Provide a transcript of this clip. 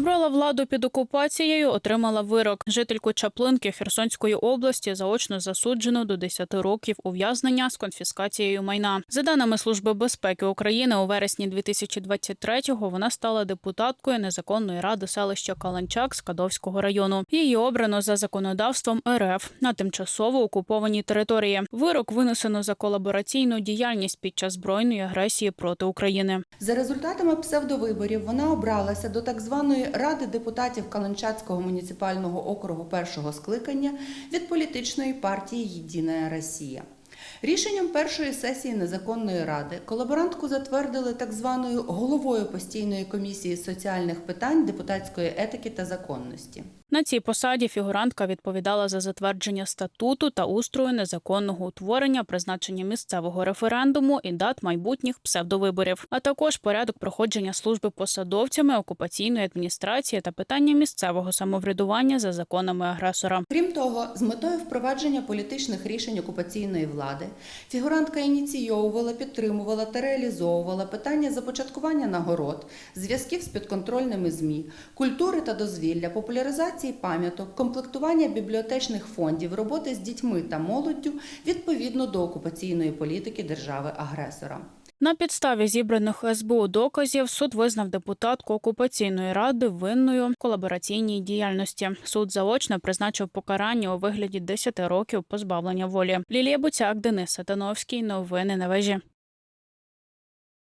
Обрала владу під окупацією, отримала вирок. Жительку Чаплинки Херсонської області заочно засуджено до 10 років ув'язнення з конфіскацією майна. За даними Служби безпеки України, у вересні 2023-го вона стала депутаткою незаконної ради селища Каланчак Скадовського району. Її обрано за законодавством РФ на тимчасово окупованій території. Вирок винесено за колабораційну діяльність під час збройної агресії проти України. За результатами псевдовиборів вона обралася до так званої Ради депутатів Каланчацького муніципального округу першого скликання від політичної партії Єдина Росія. Рішенням першої сесії незаконної ради колаборантку затвердили так званою головою постійної комісії соціальних питань депутатської етики та законності. На цій посаді фігурантка відповідала за затвердження статуту та устрою незаконного утворення, призначення місцевого референдуму і дат майбутніх псевдовиборів, а також порядок проходження служби посадовцями окупаційної адміністрації та питання місцевого самоврядування за законами агресора. Крім того, з метою впровадження політичних рішень окупаційної влади, фігурантка ініційовувала, підтримувала та реалізовувала питання започаткування нагород, зв'язків з підконтрольними ЗМІ, культури та дозвілля, популяризації пам'яток, комплектування бібліотечних фондів, роботи з дітьми та молоддю відповідно до окупаційної політики держави-агресора. На підставі зібраних СБУ доказів суд визнав депутатку окупаційної ради винною в колабораційній діяльності. Суд заочно призначив покарання у вигляді 10 років позбавлення волі. Лілія Буцяк, Денис Сатановський. Новини на вежі.